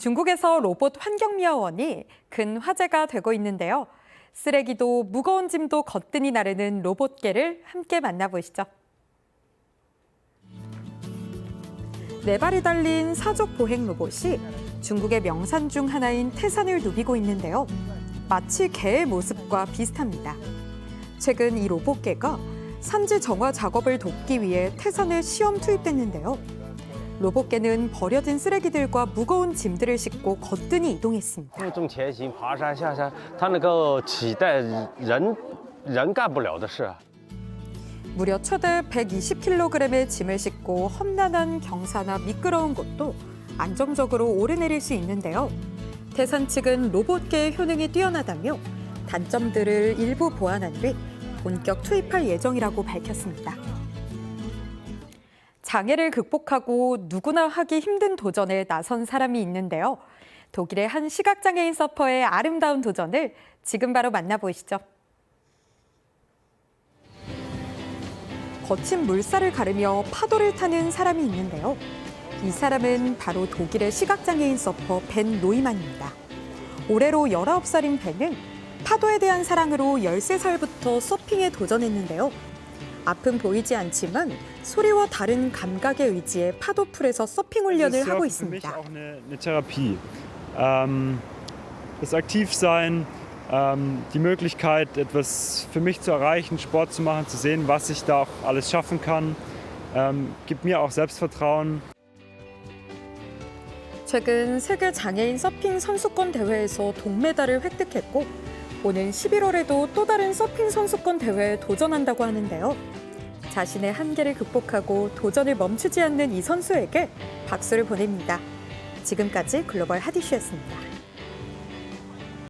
중국에서 로봇 환경미화원이 큰 화제가 되고 있는데요. 쓰레기도 무거운 짐도 거뜬히 나르는 로봇개를 함께 만나보시죠. 네 발이 달린 사족 보행 로봇이 중국의 명산 중 하나인 태산을 누비고 있는데요. 마치 개의 모습과 비슷합니다. 최근 이 로봇개가 산지 정화 작업을 돕기 위해 태산에 시험 투입됐는데요. 로봇개는 버려진 쓰레기들과 무거운 짐들을 싣고 거뜬히 이동했습니다.负重前行、爬山下山，它能够替代人人干不了的事。 무려 최대 120kg의 짐을 싣고 험난한 경사나 미끄러운 곳도 안정적으로 오르내릴 수 있는데요. 태산 측은 로봇계의 효능이 뛰어나다며 단점들을 일부 보완한 뒤 본격 투입할 예정이라고 밝혔습니다. 장애를 극복하고 누구나 하기 힘든 도전에 나선 사람이 있는데요. 독일의 한 시각장애인 서퍼의 아름다운 도전을 지금 바로 만나보시죠. 거친 물살을 가르며 파도를 타는 사람이 있는데요. 이 사람은 바로 독일의 시각장애인 서퍼 벤 노이만입니다. 올해로 19살인 벤은 파도에 대한 사랑으로 13살부터 서핑에 도전했는데요. 앞은 보이지 않지만 소리와 다른 감각에 의지해 파도풀에서 서핑 훈련을 하고 있습니다. Ähm, das Aktivsein, ähm, die Möglichkeit, etwas für mich zu erreichen, Sport zu machen, zu sehen, was ich da auch alles schaffen kann, ähm, gibt mir auch Selbstvertrauen. 최근 세계 장애인 서핑 선수권 대회에서 동메달을 획득했고 오는 11월에도 또 다른 서핑 선수권 대회에 도전한다고 하는데요. 자신의 한계를 극복하고 도전을 멈추지 않는 이 선수에게 박수를 보냅니다. 지금까지 글로벌 하디슈였습니다.